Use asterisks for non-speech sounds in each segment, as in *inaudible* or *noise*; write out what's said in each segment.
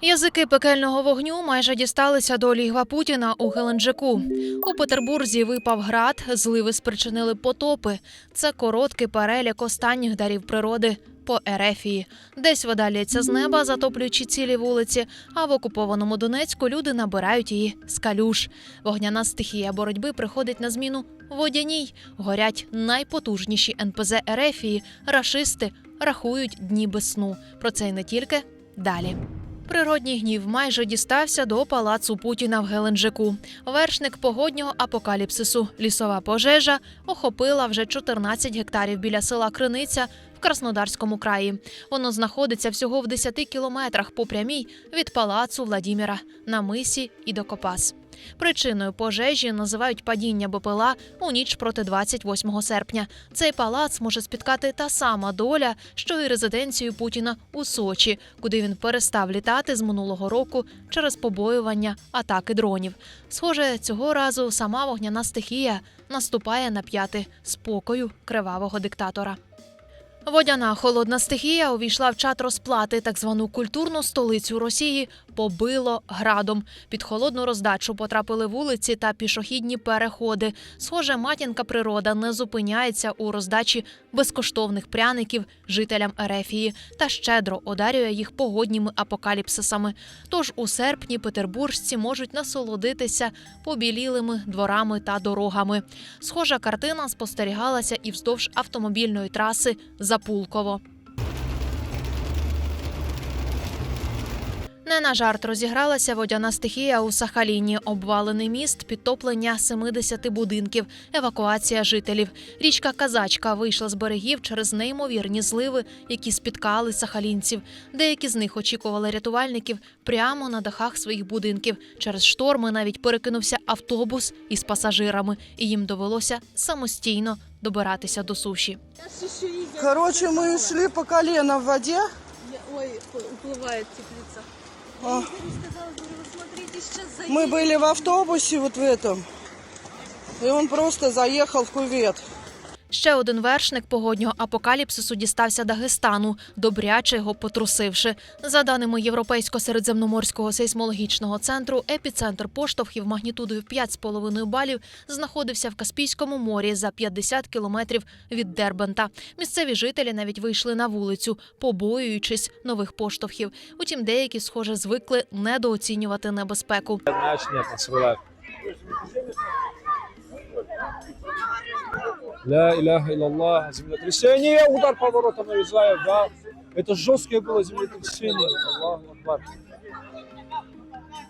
Язики пекельного вогню майже дісталися до лігва Путіна у Геленджику. У Петербурзі випав град, зливи спричинили потопи. Це короткий перелік останніх дарів природи по Ерефії. Десь вода лється з неба, затоплюючи цілі вулиці. А в окупованому Донецьку люди набирають її з калюш. Вогняна стихія боротьби приходить на зміну водяній. Горять найпотужніші НПЗ Ерефії. Рашисти рахують дні без сну. Про це й не тільки далі. Природній гнів майже дістався до палацу Путіна в Геленджику. Вершник погоднього апокаліпсису. Лісова пожежа охопила вже 14 гектарів біля села Криниця в Краснодарському краї. Воно знаходиться всього в 10 кілометрах по прямій від палацу Владіміра на мисі і до Копас. Причиною пожежі називають падіння БПЛА у ніч проти 28 серпня. Цей палац може спіткати та сама доля, що і резиденцію Путіна у Сочі, куди він перестав літати з минулого року через побоювання атаки дронів. Схоже, цього разу сама вогняна стихія наступає на п'яти спокою кривавого диктатора. Водяна холодна стихія увійшла в чат розплати, так звану культурну столицю Росії побило градом. Під холодну роздачу потрапили вулиці та пішохідні переходи. Схоже, матінка природа не зупиняється у роздачі безкоштовних пряників жителям Ерефії та щедро одарює їх погодніми апокаліпсисами. Тож у серпні петербуржці можуть насолодитися побілілими дворами та дорогами. Схожа картина спостерігалася і вздовж автомобільної траси Запулково. Не на жарт розігралася водяна стихія у Сахаліні, обвалений міст, підтоплення 70 будинків, евакуація жителів. Річка Казачка вийшла з берегів через неймовірні зливи, які спіткали сахалінців. Деякі з них очікували рятувальників прямо на дахах своїх будинків. Через шторми навіть перекинувся автобус із пасажирами, і їм довелося самостійно добиратися до суші. Короче, мы шли по колено в воде. Ой, уплывает теплица. А, Я Игорю сказала, говорю, вы смотрите, сейчас заедет. Мы были в автобусе вот в этом. И он просто заехал в кювет. Ще один вершник погоднього апокаліпсису дістався Дагестану, добряче його потрусивши. За даними Європейсько-середземноморського сейсмологічного центру, епіцентр поштовхів магнітудою 5,5 балів знаходився в Каспійському морі за 50 кілометрів від Дербента. Місцеві жителі навіть вийшли на вулицю, побоюючись нових поштовхів. Утім, деякі, схоже, звикли недооцінювати небезпеку. Посылать. Ля иляха илlallah, землетрясение, удар поворотом нарезает, да. Это жесткое было землетрясение. Аллаху Акбар.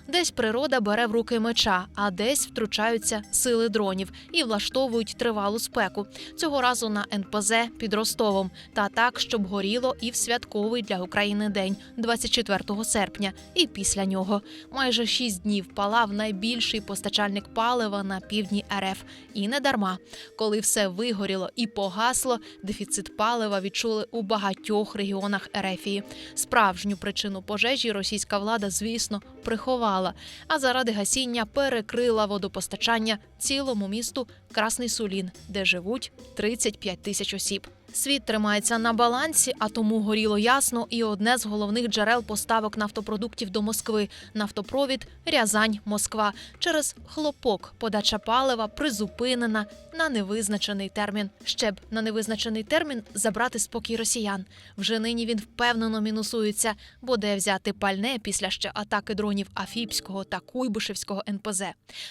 Десь природа бере в руки меча, а десь втручаються сили дронів і влаштовують тривалу спеку. Цього разу на НПЗ під Ростовом. Та так, щоб горіло і в святковий для України день, 24 серпня, і після нього. Майже шість днів палав найбільший постачальник палива на півдні РФ. І не дарма. Коли все вигоріло і погасло, дефіцит палива відчули у багатьох регіонах Ерефії. Справжню причину пожежі російська влада, звісно, приховала, а заради гасіння перекрила водопостачання цілому місту Красний Сулін, де живуть 35 тисяч осіб. Світ тримається на балансі, а тому горіло ясно і одне з головних джерел поставок нафтопродуктів до Москви нафтопровід Рязань Москва. Через хлопок подача палива призупинена на невизначений термін. Ще б на невизначений термін забрати спокій росіян. Вже нині він впевнено мінусується, бо де взяти пальне після ще атаки дронів Афіпського та Куйбишевського НПЗ.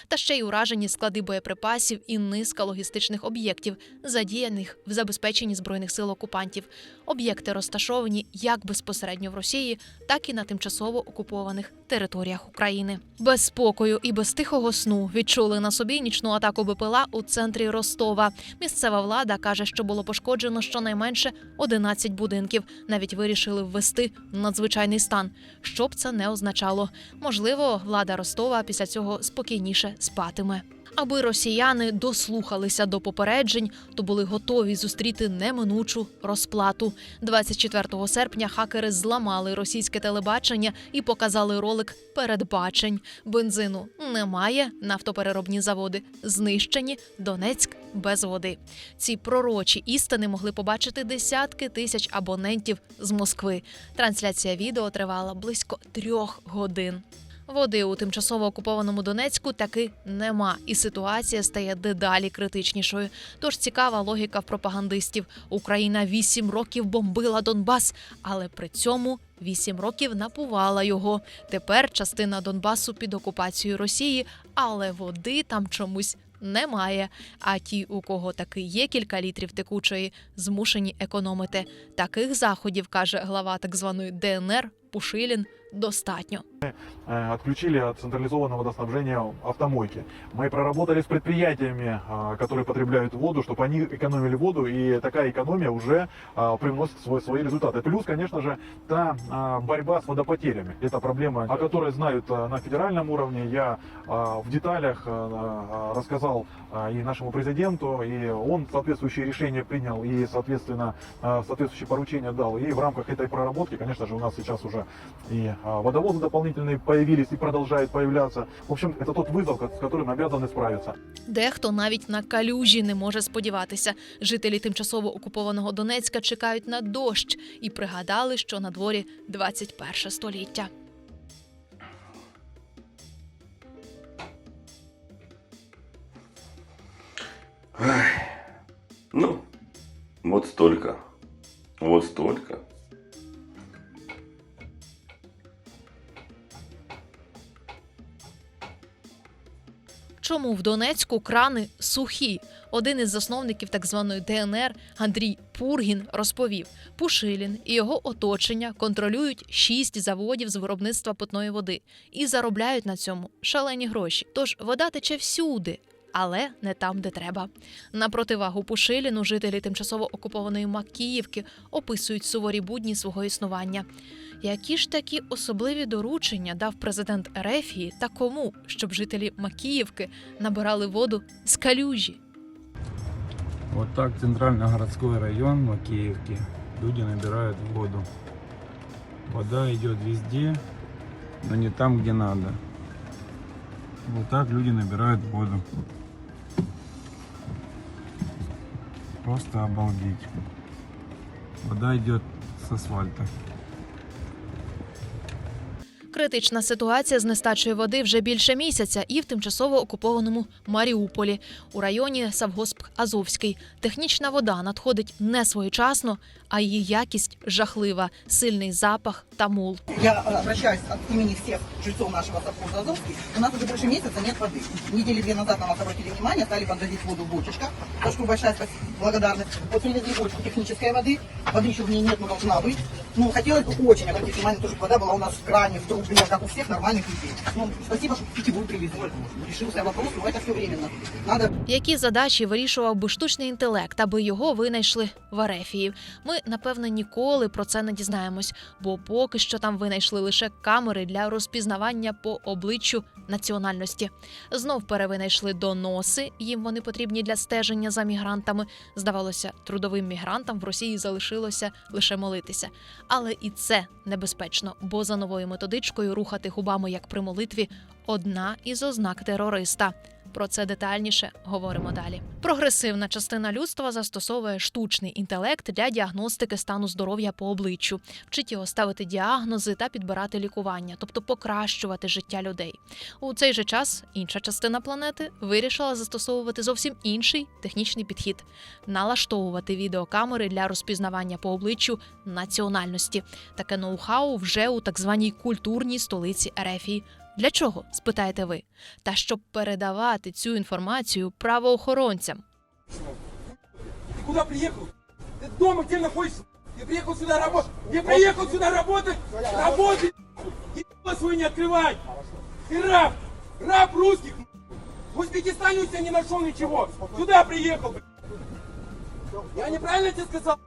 Та ще й уражені склади боєприпасів і низка логістичних об'єктів, задіяних в забезпеченні збройних сил окупантів. Об'єкти розташовані як безпосередньо в Росії, так і на тимчасово окупованих територіях України. Без спокою і без тихого сну відчули на собі нічну атаку БПЛА у центрі Ростова. Місцева влада каже, що було пошкоджено щонайменше 11 будинків. Навіть вирішили ввести надзвичайний стан. Що б це не означало? Можливо, влада Ростова після цього спокійніше спатиме. Аби росіяни дослухалися до попереджень, то були готові зустріти неминучу розплату. 24 серпня хакери зламали російське телебачення і показали ролик передбачень. Бензину немає, нафтопереробні заводи знищені. Донецьк без води. Ці пророчі істини могли побачити десятки тисяч абонентів з Москви. Трансляція відео тривала близько трьох годин. Води у тимчасово окупованому Донецьку таки нема, і ситуація стає дедалі критичнішою. Тож цікава логіка в пропагандистів. Україна вісім років бомбила Донбас, але при цьому вісім років напувала його. Тепер частина Донбасу під окупацією Росії, але води там чомусь немає. А ті, у кого таки є кілька літрів текучої, змушені економити. Таких заходів каже глава так званої ДНР Пушилін. Достатньо. э, отключили от централизованного водоснабжения автомойки. Мы проработали с предприятиями, которые потребляют воду, чтобы они экономили воду, и такая экономия уже приносит свой, свои результаты. Плюс, конечно же, та борьба с водопотерями. Это проблема, о которой знают на федеральном уровне. Я в деталях рассказал и нашему президенту, и он соответствующие решения принял, и, соответственно, а, соответствующие поручения дал. И в рамках этой проработки, конечно же, у нас сейчас уже и а, водовозы дополнительные появились и продолжают появляться. В общем, это тот вызов, ко- с которым обязаны справиться. Дехто навіть на калюжі не може сподіватися. Жителі тимчасово окупованого Донецька чекають на дощ і пригадали, що на дворі 21 століття. Ну, вот столько. Вот столько. Чому в Донецьку крани сухі? Один із засновників так званої ДНР Андрій Пургін розповів: Пушилін і його оточення контролюють шість заводів з виробництва питної води і заробляють на цьому шалені гроші. Тож вода тече всюди. Але не там, де треба. На противагу Пушиліну жителі тимчасово окупованої Макіївки описують суворі будні свого існування. Які ж такі особливі доручення дав президент Ерефії та кому, щоб жителі Макіївки набирали воду з калюжі? Вот так центрально-городской район Макеевки. Люди набирают воду. Вода идет везде, но не там, где надо. Вот так люди набирают воду. Просто обалдеть. Вода идет с асфальта. Критична ситуація з нестачею води вже більше місяця і в тимчасово окупованому Маріуполі у районі Савгосп Азовський. Технічна вода надходить не своєчасно, а її якість жахлива, сильний запах та мул. Я э, обращаюсь от имени всех жильцов нашего совхоза Азовский. У нас уже больше месяца нет воды. Недели две назад на нас обратили внимание, стали подвозить воду в бочечках. За что большая спасибо, благодарность. Вот привезли бочку технической воды. Воды еще в ней нет, но должна быть. Ну, хотелось бы очень обратить внимание, то, чтобы вода была у нас в кране, в трубе, как у всех нормальных людей. Ну, спасибо, что питьевую привезли. Решился вопрос, но это все временно. Надо Які задачі вирішував би штучний інтелект, аби його винайшли в Арефії? Ми напевно ніколи про це не дізнаємось, бо поки що там винайшли лише камери для розпізнавання по обличчю національності. Знов перевинайшли доноси. Їм вони потрібні для стеження за мігрантами. Здавалося, трудовим мігрантам в Росії залишилося лише молитися. Але і це небезпечно, бо за новою методичкою рухати губами як при молитві одна із ознак терориста. Про це детальніше говоримо далі. Прогресивна частина людства застосовує штучний інтелект для діагностики стану здоров'я по обличчю, вчить його ставити діагнози та підбирати лікування, тобто покращувати життя людей. У цей же час інша частина планети вирішила застосовувати зовсім інший технічний підхід налаштовувати відеокамери для розпізнавання по обличчю національності. Таке ноу-хау вже у так званій культурній столиці Ерефії. Для чого? спитаєте ви? Та щоб передавати цю інформацію правоохоронцям. Ты куда приехал? Ты дома где находишься? Ты приехал сюда работать? Ты приехал сюда работать? Работай! Ебало свой не открывай! Ты раб! Раб русских! В Узбекистане у тебя не нашел ничего! Сюда приехал! блядь. Я неправильно тебе сказал?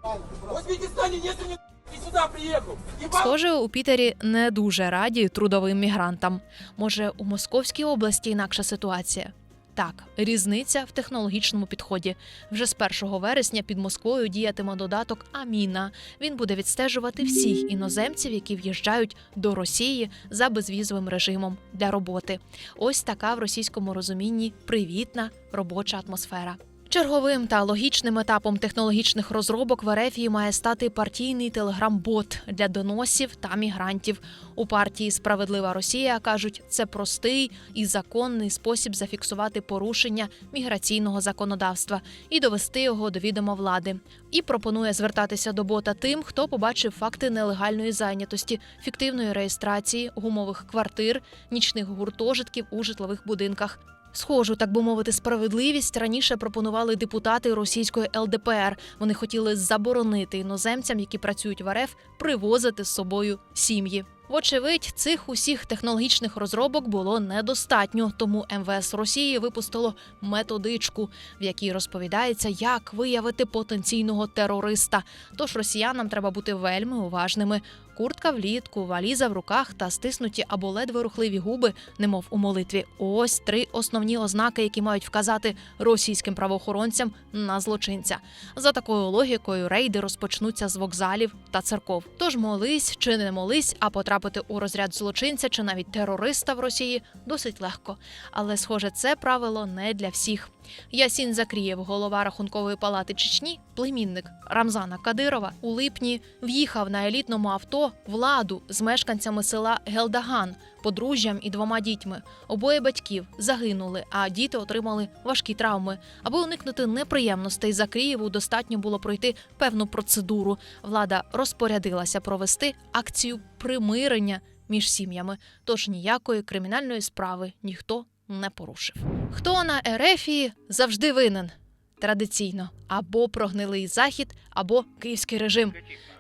В Узбекистане нету ни и сюда приехал! Ебал! Схоже, у Пітері не дуже раді трудовим мігрантам. Може, у Московській області інакша ситуація. Так, різниця в технологічному підході. Вже з 1 вересня під Москвою діятиме додаток Аміна. Він буде відстежувати всіх іноземців, які в'їжджають до Росії за безвізовим режимом для роботи. Ось така в російському розумінні привітна робоча атмосфера. Черговим та логічним етапом технологічних розробок в Ерефії має стати партійний телеграм-бот для доносів та мігрантів. У партії Справедлива Росія кажуть, це простий і законний спосіб зафіксувати порушення міграційного законодавства і довести його до відома влади. І пропонує звертатися до бота тим, хто побачив факти нелегальної зайнятості, фіктивної реєстрації, гумових квартир, нічних гуртожитків у житлових будинках. Схожу, так би мовити, справедливість раніше пропонували депутати російської ЛДПР. Вони хотіли заборонити іноземцям, які працюють в РФ, привозити з собою сім'ї. Вочевидь, цих усіх технологічних розробок було недостатньо, тому МВС Росії випустило методичку, в якій розповідається, як виявити потенційного терориста. Тож росіянам треба бути вельми уважними. Куртка влітку, валіза в руках та стиснуті або ледве рухливі губи, немов у молитві. Ось три основні ознаки, які мають вказати російським правоохоронцям на злочинця. За такою логікою, рейди розпочнуться з вокзалів та церков. Тож молись чи не молись, а потрапити у розряд злочинця чи навіть терориста в Росії досить легко. Але, схоже, це правило не для всіх. Ясін Закрієв, голова рахункової палати Чечні, племінник Рамзана Кадирова, у липні в'їхав на елітному авто владу з мешканцями села Гелдаган, подружжям і двома дітьми. Обоє батьків загинули, а діти отримали важкі травми. Аби уникнути неприємностей Закрієву, достатньо було пройти певну процедуру. Влада розпорядилася провести акцію примирення між сім'ями. Тож ніякої кримінальної справи ніхто не порушив. Хто на Ерефії завжди винен? Традиційно або прогнилий захід, або київський режим.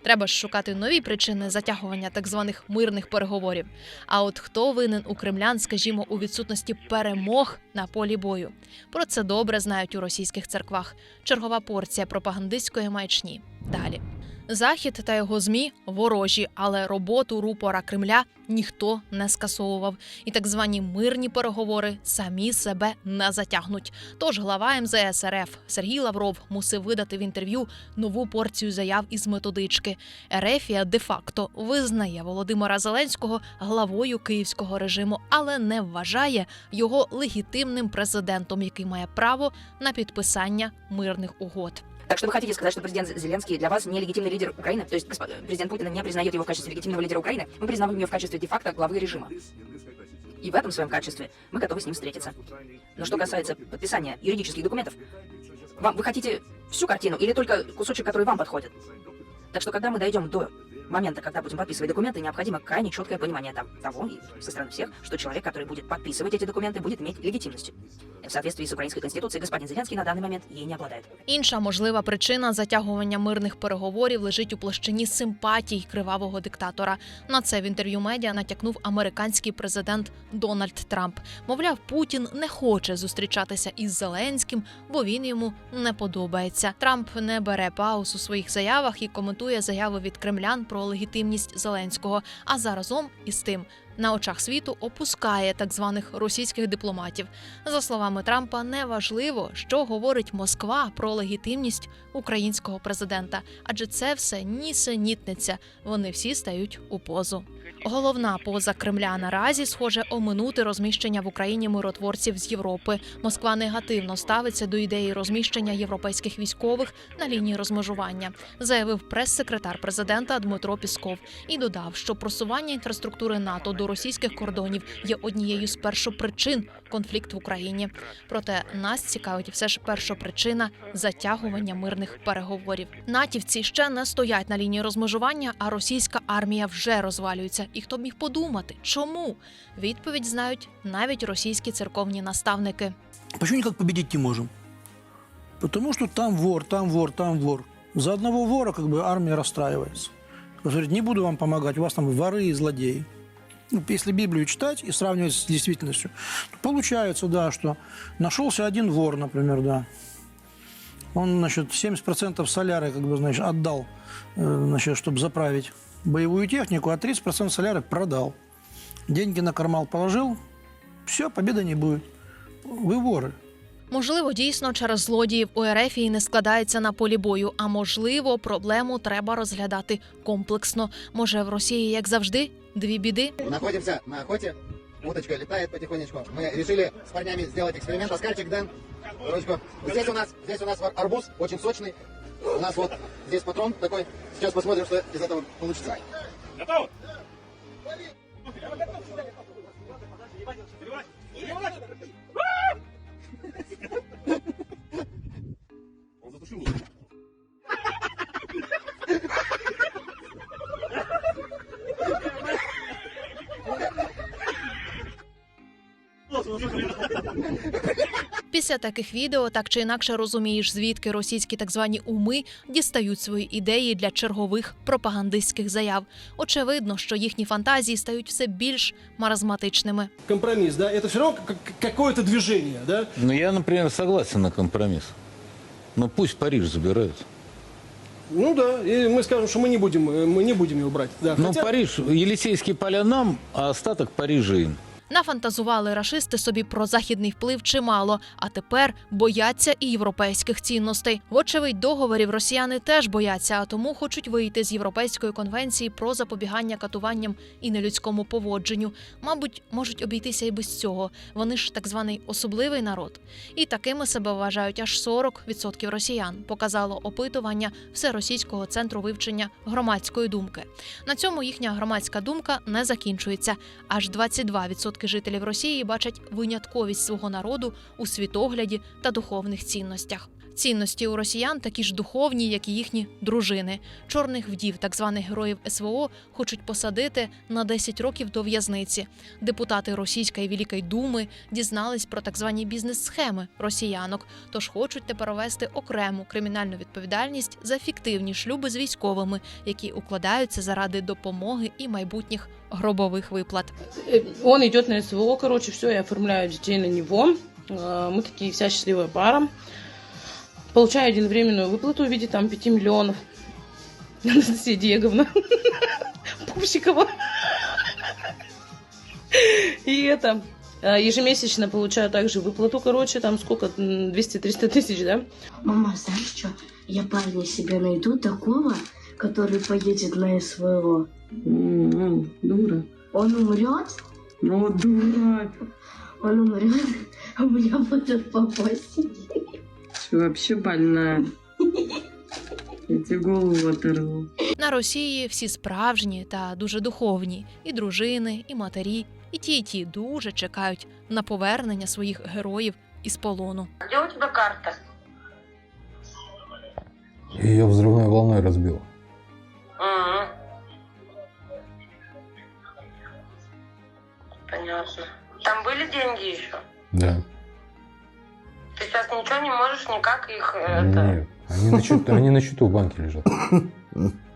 Треба ж шукати нові причини затягування так званих мирних переговорів. А от хто винен у кремлян, скажімо, у відсутності перемог на полі бою? Про це добре знають у російських церквах. Чергова порція пропагандистської маячні. Далі. Захід та його змі ворожі, але роботу рупора Кремля ніхто не скасовував. І так звані мирні переговори самі себе не затягнуть. Тож глава МЗС РФ Сергій Лавров мусив видати в інтерв'ю нову порцію заяв із методички. Ерефія де-факто визнає Володимира Зеленського главою київського режиму, але не вважає його легітимним президентом, який має право на підписання мирних угод. Так что вы хотите сказать, что президент Зеленский для вас нелегитимный лидер Украины? То есть президент Путин не признает его в качестве легитимного лидера Украины? Мы признаем его в качестве де-факто главы режима. И в этом своем качестве мы готовы с ним встретиться. Но что касается подписания юридических документов, вам, вы хотите всю картину или только кусочек, который вам подходит? Так что когда мы дойдем до момента, когда будем подписывать документы, необходимо крайне четкое понимание там, того и со стороны всех, что человек, который будет подписывать эти документы, будет иметь легитимность. В соответствии с украинской конституцией господин Зеленский на данный момент ей не обладает. Інша можлива причина затягування мирних переговорів лежить у площині симпатій кривавого диктатора. На це в інтерв'ю медіа натякнув американський президент Дональд Трамп. Мовляв, Путін не хоче зустрічатися із Зеленським, бо він йому не подобається. Трамп не бере пауз у своїх заявах і коментує заяви від кремлян про легітимність Зеленського. А заразом із тим на очах світу опускає так званих російських дипломатів. За словами Трампа, неважливо, що говорить Москва про легітимність українського президента, адже це все нісенітниця. Вони всі стають у позу. Головна поза Кремля наразі схоже оминути розміщення в Україні миротворців з Європи. Москва негативно ставиться до ідеї розміщення європейських військових на лінії розмежування, заявив прес-секретар президента Дмитро Пісков і додав, що просування інфраструктури НАТО до російських кордонів є однією з першопричин конфлікту в Україні. Проте нас цікавить все ж першопричина затягування мирних переговорів. Натівці ще не стоять на лінії розмежування, а російська армія вже розвалюється. І хто б міг подумати, чому відповідь знають навіть російські церковні наставники. Почему никак победить не можем? Потому что там вор, там вор, там вор. За одного вора как бы армия расстраивается. Говорит, не буду вам помогать, у вас там воры и злодеи. Ну, если Библию читать и сравнивать с действительностью, то получается, да, что нашелся один вор, например, да. Он, значит, 70% соляры, как бы, значит, отдал, э, значит, чтобы заправить боевую технику, а 30% соляры продал. Деньги на кармал положил, все, победы не будет. Вы воры. Можливо, дійсно через злодіїв у РФ і не складається на полі бою. А можливо, проблему треба розглядати комплексно. Може, в Росії, як завжди, дві біди. Находимся на охоте уточка летает потихонечку. Мы решили с парнями сделать эксперимент. Оскарчик, Дэн, ручку. Здесь у нас, здесь у нас арбуз, очень сочный. У нас вот здесь патрон такой. Сейчас посмотрим, что из этого получится. Після таких відео так чи інакше розумієш, звідки російські так звані уми дістають свої ідеї для чергових пропагандистських заяв. Очевидно, що їхні фантазії стають все більш маразматичними. Компромисс, да? Это все равно какое-то движение, да? Ну, я, например, согласен на компромисс. Но пусть Париж забирают. Ну да, и мы скажем, что мы не будем, э, мы не будем его брать. Да. Ну, Хотя- Париж, Елисейские поля нам, а остаток Парижа им. Нафантазували рашисти собі про західний вплив чимало, а тепер бояться і європейських цінностей. Вочевидь, договорів росіяни теж бояться, а тому хочуть вийти з європейської конвенції про запобігання катуванням і нелюдському поводженню. Мабуть, можуть обійтися і без цього. Вони ж так званий особливий народ. І такими себе вважають аж 40% росіян. Показало опитування всеросійського центру вивчення громадської думки. На цьому їхня громадська думка не закінчується. Аж 22% жителів Росії бачать винятковість свого народу у світогляді та духовних цінностях. Цінності у росіян такі ж духовні, як і їхні дружини. Чорних вдів, так званих героїв СВО, хочуть посадити на 10 років до в'язниці. Депутати Російської Великої Думи дізнались про так звані бізнес-схеми росіянок, тож хочуть тепер ввести окрему кримінальну відповідальність за фіктивні шлюби з військовими, які укладаються заради допомоги і майбутніх гробових виплат. Э, Он идет на СВО, короче, все, я оформляю детей на него. Э, Мы такие вся счастливая пара. Получаю один временную выплату в виде там 5 миллионов. *laughs* Анастасия Диеговна. *laughs* Пупсикова. И это... э, Ежемесячно получаю также выплату, короче, там сколько, м, 200-300 тысяч, да? Мама, знаешь что? Я парня себе найду такого, который поедет на СВО. дура. Он умрет, Ну, дура. он умрет, а у меня будут попасть. Ты вообще больная. Я тебе голову оторву. На Росії всі справжні та дуже духовні, і дружини, і матері, і ті, і ті дуже чекають на повернення своїх героїв із полону. Где у тебя карта? Ее взрывной волной разбил. Понятно. Там были деньги еще? Да. Ты сейчас ничего не можешь никак их... Нет, они на, счету, они на счету в банке лежат. *laughs*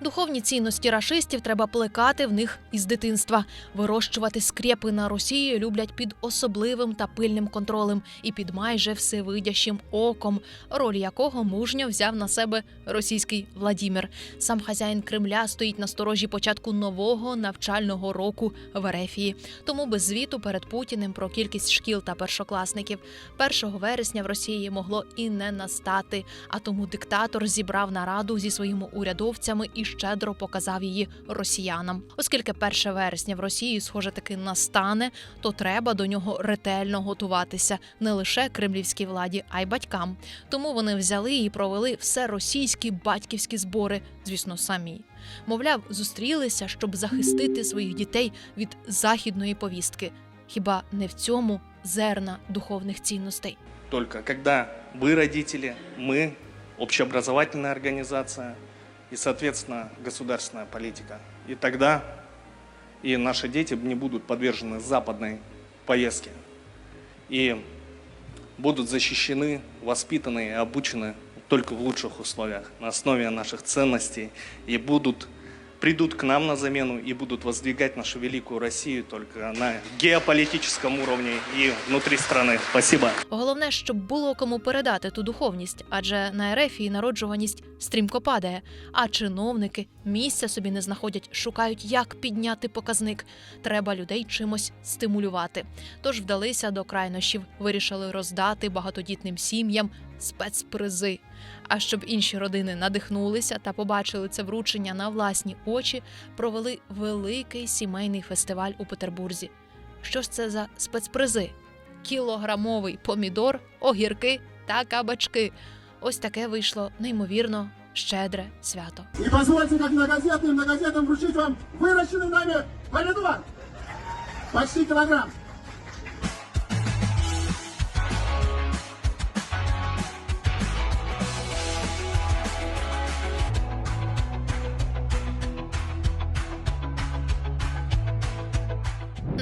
Духовні цінності рашистів треба плекати в них із дитинства. Вирощувати скрепи на Росії люблять під особливим та пильним контролем і під майже всевидящим оком, роль якого мужньо взяв на себе російський Владімір. Сам хазяїн Кремля стоїть на сторожі початку нового навчального року в Ерефії. Тому без звіту перед Путіним про кількість шкіл та першокласників 1 вересня в Росії могло і не настати. А тому диктатор зібрав нараду зі своїми урядовцями і щедро показав її росіянам. Оскільки 1 вересня в Росії, схоже, таки настане, то треба до нього ретельно готуватися не лише кремлівській владі, а й батькам. Тому вони взяли і провели все російські батьківські збори, звісно, самі. Мовляв, зустрілися, щоб захистити своїх дітей від західної повістки. Хіба не в цьому зерна духовних цінностей? Только когда вы родители, мы, общеобразовательная организация и, соответственно, государственная политика. И тогда и наши дети не будут подвержены западной поездке. И будут защищены, воспитаны и обучены только в лучших условиях, на основе наших ценностей, и будут придут к нам на замену и будут воздвигать нашу великую Россию только на геополитическом уровне и внутри страны. Спасибо. Головне, щоб було кому передати ту духовність, адже на Ерефії народжуваність стрімко падає, а чиновники місця собі не знаходять, шукають, як підняти показник. Треба людей чимось стимулювати. Тож вдалися до крайнощів, вирішили роздати багатодітним сім'ям спецпризи. А щоб інші родини надихнулися та побачили це вручення на власні очі, провели великий сімейний фестиваль у Петербурзі. що ж це за спецпризи: кілограмовий помідор, огірки та кабачки. Ось таке вийшло неймовірно щедре свято. И позвольте, как многозетным многозетным вручить вам выращенный нами помидор. Почти килограмм.